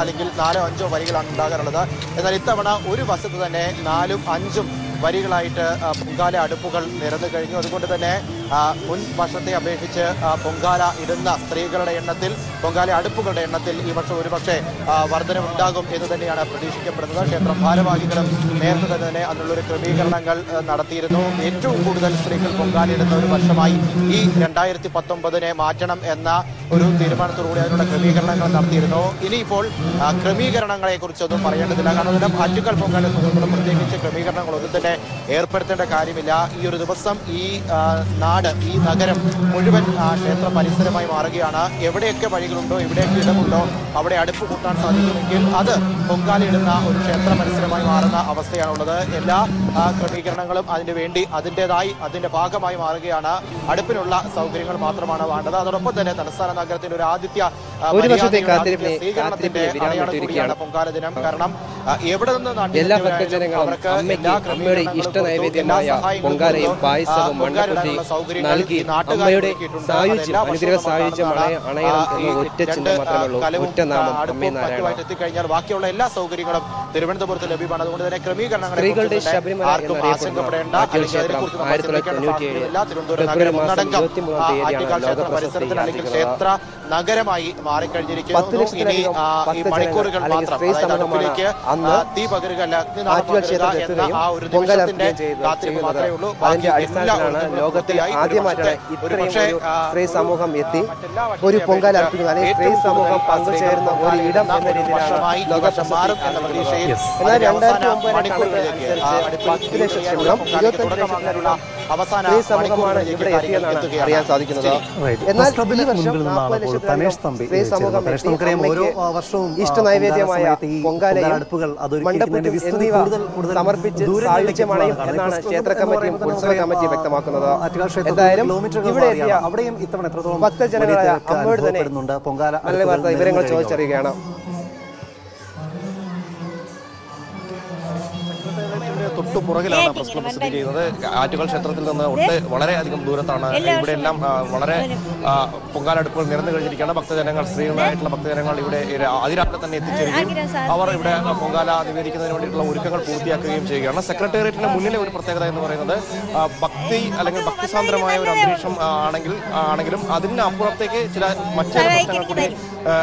അല്ലെങ്കിൽ നാലോ അഞ്ചോ വരികളാണ് ഉണ്ടാകാറുള്ളത്. എന്നാൽ ഇത്തവണ ഒരു വശത്ത് തന്നെ നാലും അഞ്ചും വരികളായിട്ട് പൊങ്കാല അടുപ്പുകൾ നിരന്നു കഴിഞ്ഞു. അതുകൊണ്ട് തന്നെ മുൻ വർഷത്തെ അപേക്ഷിച്ച് പൊങ്കാല ഇടുന്ന സ്ത്രീകളുടെ എണ്ണത്തിൽ പൊങ്കാല അടുപ്പുകളുടെ എണ്ണത്തിൽ ഈ വർഷം ഒരുപക്ഷെ വർധനമുണ്ടാകും എന്ന് തന്നെയാണ് പ്രതീക്ഷിക്കപ്പെടുന്നത്. ക്ഷേത്ര ഭാരവാഹികളും നേരത്തെ തന്നെ അതിനുള്ളൊരു ക്രമീകരണങ്ങൾ നടത്തിയിരുന്നു. ഏറ്റവും കൂടുതൽ സ്ത്രീകൾ പൊങ്കാലയിടുന്ന ഒരു വർഷമായി ഈ രണ്ടായിരത്തി പത്തൊമ്പതിനെ മാറ്റണം എന്ന ഒരു തീരുമാനത്തോടുകൂടി അതിനുള്ള ക്രമീകരണങ്ങൾ നടത്തിയിരുന്നു. ഇനിയിപ്പോൾ ക്രമീകരണങ്ങളെക്കുറിച്ചൊന്നും ക്രമീകരണങ്ങളെ കുറിച്ചൊന്നും പറയേണ്ടതില്ല. കാരണം ഇതിന്റെ ആറ്റുകാൽ പൊങ്കാല പ്രത്യേകിച്ച് ക്രമീകരണങ്ങളൊന്നും തന്നെ ഏർപ്പെടുത്തേണ്ട കാര്യമില്ല. ഈ ഒരു ദിവസം ഈ നാട് ഈ നഗരം മുഴുവൻ ക്ഷേത്ര പരിസരമായി മാറുകയാണ്. എവിടെയൊക്കെ വഴികളുണ്ടോ എവിടെയൊക്കെ ഇടമുണ്ടോ അവിടെ അടുപ്പ് കൂട്ടാൻ സാധിക്കുമെങ്കിൽ അത് പൊങ്കാലയിടുന്ന ഒരു ക്ഷേത്ര പരിസരമായി മാറുന്ന അവസ്ഥയാണുള്ളത്. എല്ലാ ക്രമീകരണങ്ങളും അതിനു വേണ്ടി അതിന്റെതായി അതിന്റെ ഭാഗമായി മാറുകയാണ്. അടുപ്പിനുള്ള സൗകര്യങ്ങൾ മാത്രമാണ് വേണ്ടത്. അതോടൊപ്പം തന്നെ തലസ്ഥാന നഗരത്തിന്റെ ഒരു ആദിത്യ ഒരു വർഷത്തെ കാത്തിരിപ്പിനെ കാത്തിരിപ്പിനെ വിരാമിട്ടിരിക്കുകയാണ് കാരണം എവിടെ നിന്ന് എല്ലാ ഭക്തജനങ്ങളും അമ്മയ്ക്ക് അമ്മയുടെ ഇഷ്ട നൈവേദ്യമായ പൊങ്കാലയും പായസവും സൗകര്യങ്ങൾ നൽകി അമ്മയുടെ. സായുജ്യം അനുഗ്രഹ സായുജ്യം അണയ- അണയണം എന്ന ഒറ്റ ചിന്ത മാത്രമേ ഉള്ളൂ. ഒറ്റ നാമം അമ്മേ നാരായണ എത്തിക്കഴിഞ്ഞാൽ ബാക്കിയുള്ള എല്ലാ സൗകര്യങ്ങളും തിരുവനന്തപുരത്ത് ലഭ്യമാണ്. അതുകൊണ്ട് തന്നെ ക്രമീകരണങ്ങൾ സ്ത്രീകളുടെ ശബരിമല എന്നറിയപ്പെടുന്ന ക്ഷേത്രം ആയിരത്തി തൊള്ളായിരത്തി തൊണ്ണൂറ്റി ഏഴ് ഫെബ്രുവരി നഗരം മാസം ഇരുപത്തിമൂന്നാം തീയതിയാണ് ആറ്റുകാൽ ക്ഷേത്ര ലോക പ്രശസ്തി അല്ലെങ്കിൽ ക്ഷേത്ര നഗരമായി മാറിക്കഴിഞ്ഞിരിക്കുന്നു. ഇനി ഈ മണിക്കൂറുകൾ മാത്രം. അതായത് അടുപ്പിലേക്ക് തീ പകരുക എന്ന ആ ഒരു നിമിഷത്തിന്റെ കാത്തിരിപ്പ് മാത്രമേ ഉള്ളൂ. ബാക്കി എല്ലാ ലോകത്തിൽ ആദ്യമായിട്ടാണ് ഇത്രയും സമൂഹം എത്തി ഒരു പൊങ്കൽ വർഷത്തെയും അർപ്പിക്കുന്നത് അല്ലെങ്കിൽ സ്ത്രീ സമൂഹം പങ്കുചേരുന്ന ഒരു ഇടം എന്ന രീതിയിലാണ് ലോക മാറും എന്ന പ്രതീക്ഷയിൽ എന്നാൽ രണ്ടായിരത്തി ഒമ്പത് പത്ത് ലക്ഷം ക്ഷമിക്കണം, ഇരുപത്തഞ്ച് അവസാന സമൂഹമാണ് ഇവിടെ എത്തിയെന്നാണ് അറിയാൻ സാധിക്കുന്നത്. എന്നാൽ ഈ വർഷം നാൽപ്പത് ലക്ഷത്തിലധികം ഓരോ വർഷവും ഇഷ്ട നൈവേദ്യമായ പൊങ്കാലയും പൊങ്കാല അടുപ്പുകൾ മണ്ഡപത്തിൽ എന്നിവ സമർപ്പിച്ച് സായുജ്യമണയും എന്നാണ് ക്ഷേത്ര കമ്മിറ്റിയും ഉത്സവ കമ്മിറ്റിയും വ്യക്തമാക്കുന്നത്. എന്തായാലും ഇവിടെ. എത്തിയ അവിടെയും ഇത്തവണ ഭക്തജനങ്ങളായ അമ്മയോട് തന്നെ. പൊങ്കാല നല്ല വാർത്ത വിവരങ്ങൾ ചോദിച്ചറിയുകയാണ്. തൊട്ടു പുറകിലാണ് പ്രസ് ക്ലബ്ബ് സ്ഥിതി ചെയ്യുന്നത്. ആറ്റുകൾ ക്ഷേത്രത്തിൽ നിന്ന് ഒട്ട് വളരെയധികം ദൂരത്താണ്. ഇവിടെ എല്ലാം വളരെ പൊങ്കാലടുപ്പുകൾ നിരന്നു കഴിഞ്ഞിരിക്കുകയാണ്. ഭക്തജനങ്ങൾ സ്ത്രീകളായിട്ടുള്ള ഭക്തജനങ്ങൾ ഇവിടെ അതിരാവിലെ തന്നെ എത്തിച്ചേരുകയും അവർ ഇവിടെ പൊങ്കാല നിവേദിക്കുന്നതിന് വേണ്ടിയിട്ടുള്ള ഒരുക്കങ്ങൾ പൂർത്തിയാക്കുകയും ചെയ്യുകയാണ്. സെക്രട്ടേറിയറ്റിന് മുന്നിലെ ഒരു പ്രത്യേകത എന്ന് പറയുന്നത് ഭക്തി അല്ലെങ്കിൽ ഭക്തിസാന്ദ്രമായ ഒരു അന്തരീക്ഷം ആണെങ്കിൽ ആണെങ്കിലും അതിന് അപ്പുറത്തേക്ക് ചില മറ്റു പ്രശ്നങ്ങൾ കൂടി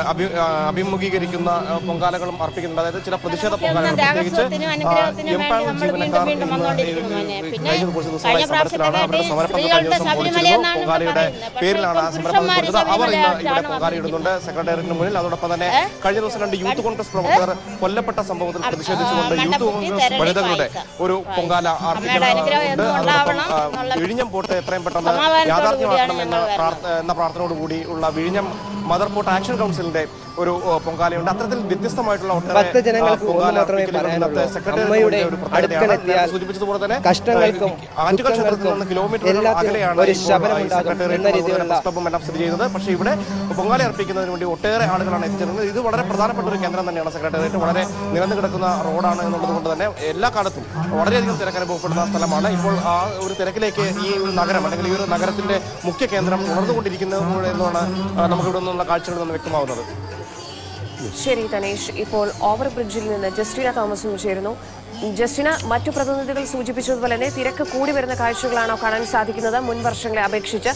അഭി- അഭിമുഖീകരിക്കുന്ന പൊങ്കാലകളും അർപ്പിക്കുന്നുണ്ട്. അതായത് ചില പ്രതിഷേധ പൊങ്കാലകൾ പ്രത്യേകിച്ച് ജീവനക്കാർ കഴിഞ്ഞ കുറച്ച് ദിവസമായി സമരത്തിലാണ് അവരുടെ കഴിഞ്ഞ ദിവസം പൊളിച്ചിരുന്നു പൊങ്കാലയുടെ പേരിലാണ് ആ സമരം പൊളിച്ചത് അവർ ഇന്ന് ഇവിടെ പൊങ്കാലയിടുന്നുണ്ട്. ഇടുന്നുണ്ട് സെക്രട്ടേറിയറ്റിന് മുന്നിൽ. അതോടൊപ്പം തന്നെ കഴിഞ്ഞ ദിവസം രണ്ട് യൂത്ത് കോൺഗ്രസ് പ്രവർത്തകർ കൊല്ലപ്പെട്ട സംഭവത്തിൽ പ്രതിഷേധിച്ചുകൊണ്ട് യൂത്ത് കോൺഗ്രസ് വനിതകളുടെ ഒരു പൊങ്കാല അർപ്പിക്കുന്നുണ്ട് അതോടൊപ്പം വിഴിഞ്ഞം പോട്ട് എത്രയും പെട്ടെന്ന് യാഥാർത്ഥ്യമാക്കണം എന്ന പ്രാർത്ഥനയോടുകൂടി ഉള്ള വിഴിഞ്ഞം മദർ പോർട്ട് ആക്ഷൻ കൗൺസിലിന്റെ ഒരു പൊങ്കാലയുണ്ട്. അത്തരത്തിൽ വ്യത്യസ്തമായിട്ടുള്ള സൂചിപ്പിച്ചതുപോലെ തന്നെ ക്ഷേത്രത്തിൽ നിന്ന് അകലെയാണ് സെക്രട്ടേറിയറ്റും സ്ഥിതി ചെയ്യുന്നത്. പക്ഷേ ഇവിടെ പൊങ്കാല അർപ്പിക്കുന്നതിന് വേണ്ടി ഒട്ടേറെ ആളുകളാണ് എത്തിച്ചേരുന്നത് ഇത് വളരെ പ്രധാനപ്പെട്ട ഒരു കേന്ദ്രം തന്നെയാണ് സെക്രട്ടേറിയറ്റ്. വളരെ നിരന്നു കിടക്കുന്ന റോഡാണ് എന്നുള്ളത് കൊണ്ട് തന്നെ എല്ലാ കാലത്തും വളരെയധികം തിരക്ക് അനുഭവപ്പെടുന്ന സ്ഥലമാണ്. ഇപ്പോൾ ആ ഒരു തിരക്കിലേക്ക് ഈ ഒരു നഗരം അല്ലെങ്കിൽ ഈ ഒരു നഗരത്തിന്റെ മുഖ്യ കേന്ദ്രം ഉണർന്നുകൊണ്ടിരിക്കുന്നത് എന്നാണ് നമുക്ക് ഇവിടെ നിന്നുള്ള കാഴ്ചകളിൽ നിന്ന് വ്യക്തമാവുന്നത്. ശരി തനേഷ്. ഇപ്പോൾ ഓവർ ബ്രിഡ്ജിൽ നിന്ന് ജസ്റ്റിന തോമസും ചേരുന്നു. ജസ്റ്റിന മറ്റു പ്രതിനിധികൾ സൂചിപ്പിച്ചതുപോലെ തന്നെ തിരക്ക് കൂടി വരുന്ന കാഴ്ചകളാണോ കാണാൻ സാധിക്കുന്നത്? മുൻ വർഷങ്ങളെ അപേക്ഷിച്ച്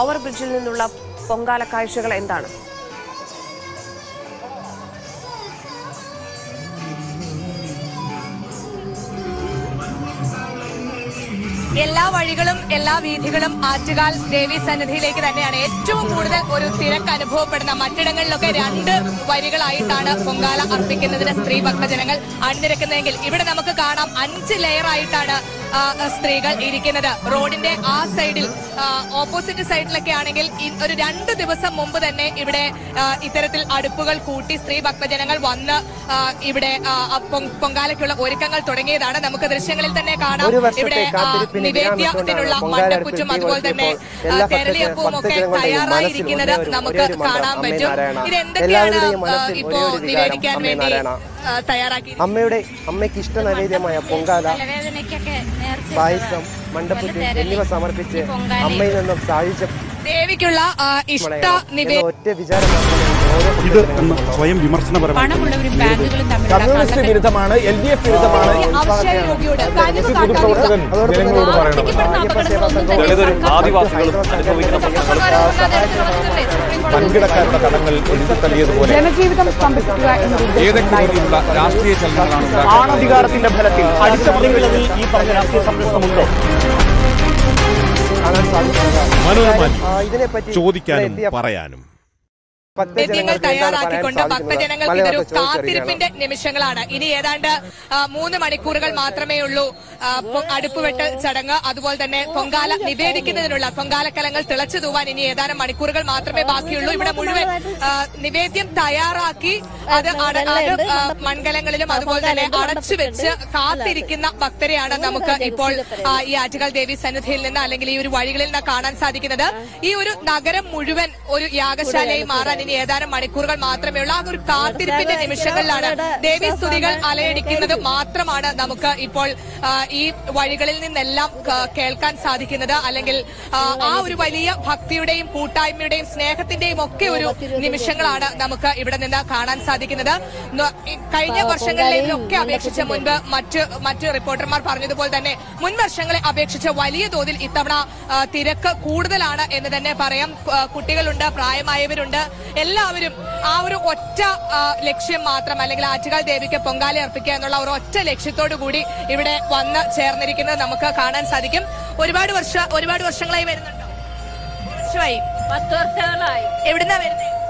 ഓവർ ബ്രിഡ്ജിൽ നിന്നുള്ള പൊങ്കാല കാഴ്ചകൾ എന്താണ്? എല്ലാ വഴികളും എല്ലാ വീഥികളും ആറ്റുകാൽ ദേവി സന്നിധിയിലേക്ക് തന്നെയാണ് ഏറ്റവും കൂടുതൽ ഒരു തിരക്ക് അനുഭവപ്പെടുന്ന മറ്റിടങ്ങളിലൊക്കെ രണ്ട് വരികളായിട്ടാണ് പൊങ്കാല അർപ്പിക്കുന്നതിന് സ്ത്രീ ഭക്തജനങ്ങൾ അണിനിരക്കുന്നതെങ്കിൽ ഇവിടെ നമുക്ക് കാണാം അഞ്ച് ആ, സ്ത്രീകൾ ഇരിക്കുന്നത്. റോഡിന്റെ ആ സൈഡിൽ ഓപ്പോസിറ്റ് സൈഡിലൊക്കെ ആണെങ്കിൽ ഒരു രണ്ട് ദിവസം മുമ്പ് തന്നെ ഇവിടെ ഇത്തരത്തിൽ അടുപ്പുകൾ കൂട്ടി സ്ത്രീ ഭക്തജനങ്ങൾ വന്ന് ഇവിടെ പൊങ്കാലയ്ക്കുള്ള ഒരുക്കങ്ങൾ തുടങ്ങിയതാണ്. നമുക്ക് ദൃശ്യങ്ങളിൽ തന്നെ കാണാം. ഇവിടെ നിവേദ്യത്തിനുള്ള മണ്ണക്കുറ്റും അതുപോലെ തന്നെ കേരളീയപ്പവും ഒക്കെ തയ്യാറായിരിക്കുന്നത് നമുക്ക് കാണാൻ പറ്റും. ഇതെന്തൊക്കെയാണ് ഇപ്പോ നിവേദിക്കാൻ വേണ്ടി തയ്യാറാക്കി അമ്മയുടെ അമ്മയ്ക്ക് ഇഷ്ട നൈവേദ്യമായ പൊങ്കാല പായസം മണ്ടപ്പുറ്റ് എന്നിവ സമർപ്പിച്ച് അമ്മയിൽ നിന്നും സായുജ്യം ദേവിക്കുള്ള ഇഷ്ട ഇത് സ്വയം വിമർശനപരമാണ് പണമുള്ളവരും ബാങ്കുകളും തമ്മിലുള്ള കമ്മ്യൂണിസ്റ്റ് വിരുദ്ധമാണ് എൽ ഡി എഫ് വിരുദ്ധമാണ്. അവശയ രോഗിയോട് കനിവ് പൊതുപ്രവർത്തകൻ കാട്ടാതെ ജനങ്ങളോട് പറയണം. ദളിതരും ആദിവാസികളും അനുഭവിക്കുന്ന പ്രശ്നങ്ങൾ വൻകിടക്കാരുടെ കടങ്ങൾ എഴുതി തള്ളിയതുപോലെ ജനജീവിതം സ്തംഭിക്കുക ഏതൊക്കെ രീതിയിലുള്ള രാഷ്ട്രീയ ചലനങ്ങളാണ് ആണധികാരത്തിന്റെ ഫലത്തിൽ അടിച്ചമർത്തലിൽ ഈ പറഞ്ഞ രാഷ്ട്രീയ സംരക്ഷണമുണ്ടോ? മനോരമ ചോദിക്കാനും പറയാനും. പറയാൻ തയ്യാറാക്കിക്കൊണ്ട് ഭക്തജനങ്ങൾക്ക് ഇതൊരു കാത്തിരിപ്പിന്റെ നിമിഷങ്ങളാണ്. ഇനി ഏതാണ്ട് മൂന്ന് മണിക്കൂറുകൾ മാത്രമേ ഉള്ളൂ അടുപ്പുവെട്ട് ചടങ്ങ്. അതുപോലെ തന്നെ പൊങ്കാല നിവേദിക്കുന്നതിനുള്ള പൊങ്കാലക്കലങ്ങൾ തിളച്ചു തൂവാൻ ഇനി ഏതാനും മണിക്കൂറുകൾ മാത്രമേ ബാക്കിയുള്ളൂ. ഇവിടെ മുഴുവൻ നിവേദ്യം തയ്യാറാക്കി അത് അത് മൺകലങ്ങളിലും അതുപോലെ തന്നെ അടച്ചു വെച്ച് കാത്തിരിക്കുന്ന ഭക്തരെയാണ് നമുക്ക് ഇപ്പോൾ ഈ ആറ്റുകാൽ ദേവി സന്നിധിയിൽ നിന്ന് അല്ലെങ്കിൽ ഈ ഒരു വഴികളിൽ നിന്ന് കാണാൻ സാധിക്കുന്നത്. ഈ ഒരു നഗരം മുഴുവൻ ഒരു യാഗശാലയായി മാറാൻ ഇനി ഏതാനും മണിക്കൂറുകൾ മാത്രമേ ഉള്ളൂ. ആ ഒരു കാത്തിരിപ്പിന്റെ നിമിഷങ്ങളിലാണ് ദേവി സ്തുതികൾ അലയടിക്കുന്നത് മാത്രമാണ് നമുക്ക് ഇപ്പോൾ ഈ വഴികളിൽ നിന്നെല്ലാം കേൾക്കാൻ സാധിക്കുന്നത്. അല്ലെങ്കിൽ ആ, ഒരു വലിയ ഭക്തിയുടെയും കൂട്ടായ്മയുടെയും സ്നേഹത്തിന്റെയും ഒക്കെ ഒരു നിമിഷങ്ങളാണ് നമുക്ക് ഇവിടെ നിന്ന് കാണാൻ സാധിക്കുന്നത്. കഴിഞ്ഞ വർഷങ്ങളിലേക്കൊക്കെ അപേക്ഷിച്ച് മുൻപ് മറ്റ് മറ്റ് റിപ്പോർട്ടർമാർ പറഞ്ഞതുപോലെ തന്നെ മുൻ വർഷങ്ങളെ അപേക്ഷിച്ച് വലിയ തോതിൽ ഇത്തവണ തിരക്ക് കൂടുതലാണ് എന്ന് തന്നെ പറയാം. കുട്ടികളുണ്ട് പ്രായമായവരുണ്ട്. എല്ലാവരും ആ ഒരു ഒറ്റ ലക്ഷ്യം മാത്രം അല്ലെങ്കിൽ ആറ്റുകാൽ ദേവിക്ക് പൊങ്കാല അർപ്പിക്കുക എന്നുള്ള ഒരു ഒറ്റ ലക്ഷ്യത്തോടു കൂടി ഇവിടെ വന്ന് ചേർന്നിരിക്കുന്നത് നമുക്ക് കാണാൻ സാധിക്കും. ഒരുപാട് വർഷ ഒരുപാട് വർഷങ്ങളായി വരുന്നുണ്ടോ? വർഷമായി. പത്ത് വർഷങ്ങളായി. എവിടുന്നാ വരുന്നത്